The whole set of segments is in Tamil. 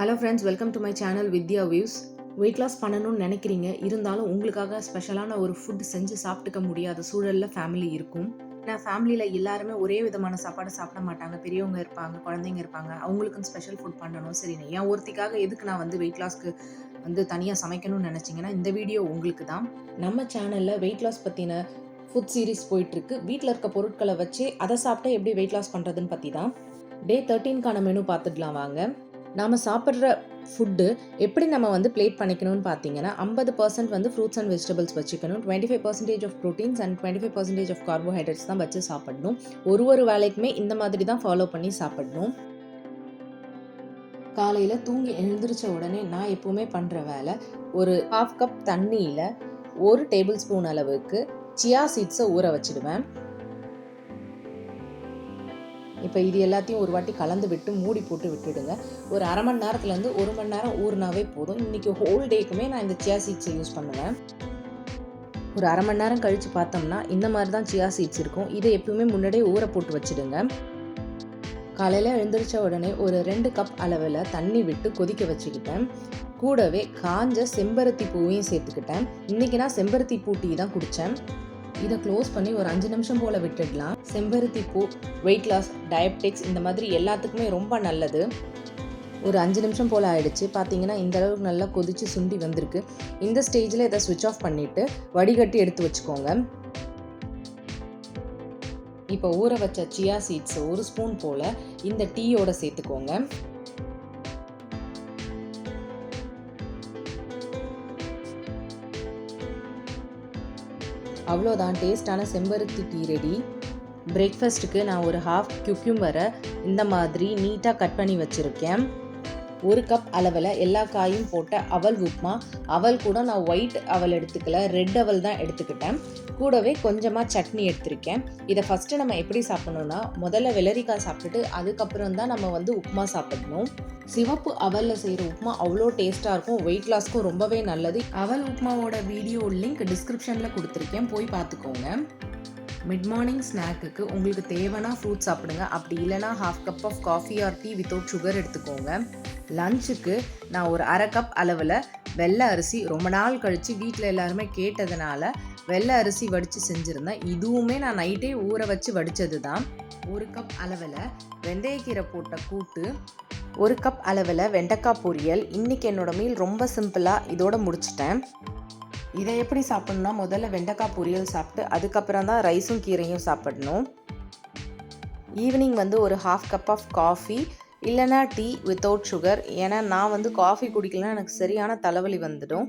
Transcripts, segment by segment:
Hello friends welcome to my channel Vidya views weight loss பண்ணணும்னு நினைக்கிறீங்க. இருந்தாலும் உங்களுக்காக ஸ்பெஷலான ஒரு ஃபுட் செஞ்சு சாப்பிட்டுக்க முடியாத சூழலில் ஃபேமிலி இருக்கும். ஏன்னா ஃபேமிலியில் எல்லாருமே ஒரே விதமான சாப்பாடு சாப்பிட மாட்டாங்க. பெரியவங்க இருப்பாங்க குழந்தைங்க இருப்பாங்க. அவங்களுக்கும் ஸ்பெஷல் ஃபுட் பண்ணணும். சரி என் ஒருத்திக்காக எதுக்கு நான் வந்து வெயிட் லாஸ்க்கு வந்து தனியாக சமைக்கணும்னு நினச்சிங்கன்னா இந்த வீடியோ உங்களுக்கு தான். நம்ம சேனலில் வெயிட் லாஸ் பற்றின ஃபுட் சீரிஸ் போயிட்டுருக்கு. வீட்டில் இருக்க பொருட்களை வச்சு அதை சாப்பிட்டா எப்படி வெயிட் லாஸ் பண்ணுறதுன்னு பற்றி தான். டே தேர்ட்டீன்கான மெனு பார்த்துடலாம் வாங்க. நாம் சாப்பிட்ற ஃபுட்டு எப்படி நம்ம வந்து பிளேட் பண்ணிக்கணும்னு பார்த்தீங்கன்னா ஐம்பது பர்சன்ட் வந்து ஃப்ரூட்ஸ் அண்ட் வெஜிடபிள்ஸ் வச்சுக்கணும். Twenty five percentage of proteins and twenty five percentage of carbohydrates தான் வச்சு சாப்பிடணும். ஒரு ஒரு வேலைக்குமே இந்த மாதிரி தான் ஃபாலோ பண்ணி சாப்பிடணும். காலையில் தூங்கி எழுந்திரிச்ச உடனே நான் எப்போவுமே பண்ணுற வேலை ஒரு ஹாஃப் கப் தண்ணியில் ஒரு டேபிள் ஸ்பூன் அளவுக்கு சியா சீட்ஸை ஊற வச்சிடுவேன். இப்போ இது எல்லாத்தையும் ஒரு வாட்டி கலந்து விட்டு மூடி போட்டு விட்டுடுங்க. ஒரு அரை மணி நேரத்துலேருந்து ஒரு மணி நேரம் ஊறினாவே போதும். இன்றைக்கி ஹோல் டேக்குமே நான் இந்த சியா சீட்ஸை யூஸ் பண்ணுவேன். ஒரு அரை மணி நேரம் கழித்து பார்த்தோம்னா இந்த மாதிரி தான் சியா சீட்ஸ் இருக்கும். இதை எப்பவுமே முன்னாடியே ஊற போட்டு வச்சுடுங்க. காலையில் எழுந்திரிச்ச உடனே ஒரு ரெண்டு கப் அளவில் தண்ணி விட்டு கொதிக்க வச்சுக்கிட்டேன். கூடவே காஞ்ச செம்பருத்தி பூவையும் சேர்த்துக்கிட்டேன். இன்றைக்கி நான் செம்பருத்தி பூட்டி தான் குடித்தேன் இதை க்ளோஸ் பண்ணி ஒரு அஞ்சு நிமிஷம் போல் விட்டுடலாம். செம்பருத்தி பூ வெயிட் லாஸ் டயபெட்டிக்ஸ் இந்த மாதிரி எல்லாத்துக்குமே ரொம்ப நல்லது. ஒரு அஞ்சு நிமிஷம் போல் ஆயிடுச்சு. பார்த்தீங்கன்னா இந்த அளவுக்கு நல்லா கொதித்து சுண்டி வந்திருக்கு. இந்த ஸ்டேஜில் இதை சுவிட்ச் ஆஃப் பண்ணிவிட்டு வடிகட்டி எடுத்து வச்சுக்கோங்க. இப்போ ஊற வச்ச சியா சீட்ஸ் ஒரு ஸ்பூன் போல் இந்த டீயோட சேர்த்துக்கோங்க. அவ்வளோதான். டேஸ்டான செம்பருத்தி டீ ரெடி பிரேக்ஃபாஸ்ட்டுக்கு நான் ஒரு ஹாஃப் குக்யூம்பரை இந்த மாதிரி நீட்டாக கட் பண்ணி வச்சுருக்கேன். ஒரு கப் அளவில் எல்லா காயும் போட்ட அவல் உப்புமா. அவல் கூட நான் ஒயிட் அவல் எடுத்துக்கல ரெட் அவல் தான் எடுத்துக்கிட்டேன். கூடவே கொஞ்சமாக சட்னி எடுத்திருக்கேன். இதை ஃபஸ்ட்டு நம்ம எப்படி சாப்பிட்ணுன்னா முதல்ல வெள்ளரிக்காய் சாப்பிட்டுட்டு அதுக்கப்புறம் தான் நம்ம வந்து உப்புமா சாப்பிடணும். சிவப்பு அவலில் செய்கிற உப்புமா அவ்வளோ டேஸ்ட்டாக இருக்கும். வெயிட் லாஸ்க்கும் ரொம்பவே நல்லது. அவல் உப்புமாவோட வீடியோ லிங்க் டிஸ்கிரிப்ஷனில் கொடுத்துருக்கேன். போய் பார்த்துக்கோங்க. மிட் மார்னிங் ஸ்நாக்குக்கு உங்களுக்கு தேவைன்னா ஃப்ரூட் சாப்பிடுங்க. அப்படி இல்லைனா half cup of coffee or tea without sugar எடுத்துக்கோங்க. லஞ்சுக்கு நான் ஒரு அரை கப் அளவில் வெள்ளை அரிசி ரொம்ப நாள் கழித்து வீட்டில் எல்லாருமே கேட்டதுனால வெள்ளை அரிசி வடித்து செஞ்சுருந்தேன். இதுவுமே நான் நைட்டே ஊற வச்சு வடித்தது தான் ஒரு கப் அளவில் வெந்தயக்கீரை போட்ட கூட்டு ஒரு கப் அளவில் வெண்டைக்காய் பொரியல். இன்றைக்கி என்னோடய மீல் ரொம்ப சிம்பிளாக இதோட முடிச்சிட்டேன். இதை எப்படி சாப்பிட்ணுன்னா முதல்ல வெண்டைக்காய் பொரியல் சாப்பிட்டு அதுக்கப்புறம் தான் ரைஸும் கீரையும் சாப்பிடணும். ஈவினிங் வந்து ஒரு ஹாஃப் கப் ஆஃப் காஃபி இல்லைனா டீ வித்தவுட் சுகர் ஏன்னா நான் வந்து காஃபி குடிக்கலன்னா எனக்கு சரியான தலைவலி வந்துடும்.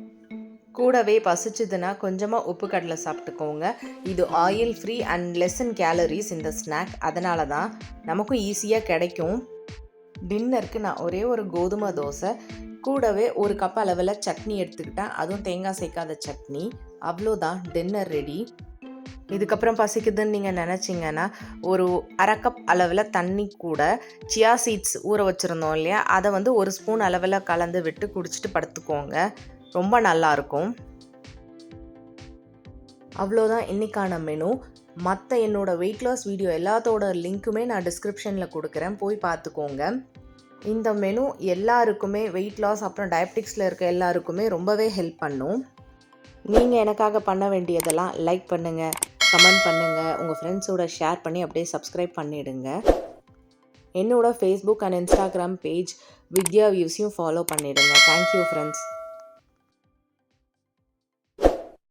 கூடவே பசிச்சதுன்னா கொஞ்சமாக உப்பு கடலை சாப்பிட்டுக்கோங்க. இது oil free and less in calories இந்த ஸ்நாக் அதனால தான் நமக்கும் ஈஸியாக கிடைக்கும். டின்னருக்கு நான் ஒரே ஒரு கோதுமை தோசை கூடவே ஒரு கப் அளவில் சட்னி எடுத்துக்கிட்டேன். அதுவும் தேங்காய் சேர்க்காத சட்னி. அவ்வளோதான் டின்னர் ரெடி இதுக்கப்புறம் பசிக்குதுன்னு நீங்கள் நினச்சிங்கன்னா ஒரு அரை கப் அளவில் தண்ணி கூட சியா சீட்ஸ் ஊற வச்சுருந்தோம் இல்லையா? அதை வந்து ஒரு ஸ்பூன் அளவில் கலந்து விட்டு குடிச்சிட்டு படுத்துக்கோங்க. ரொம்ப நல்லாயிருக்கும் அவ்வளோதான் இன்றைக்கான மெனு மற்ற என்னோடய வெயிட் லாஸ் வீடியோ எல்லாத்தோட லிங்க்குமே நான் டிஸ்கிரிப்ஷனில் கொடுக்குறேன். போய் பார்த்துக்கோங்க. இந்த மெனு எல்லாருக்குமே வெயிட் லாஸ் அப்புறம் டயபெட்டிக்ஸில் இருக்க எல்லாருக்குமே ரொம்பவே ஹெல்ப் பண்ணும். நீங்கள் எனக்காக பண்ண வேண்டியதெல்லாம் லைக் பண்ணுங்கள் கமெண்ட் பண்ணுங்கள் உங்கள் ஃப்ரெண்ட்ஸோட ஷேர் பண்ணி அப்படியே சப்ஸ்கிரைப் பண்ணிவிடுங்க என்னோட Facebook and Instagram page Vidya வியூஸையும் follow பண்ணிவிடுங்க தேங்க்யூ ஃப்ரெண்ட்ஸ்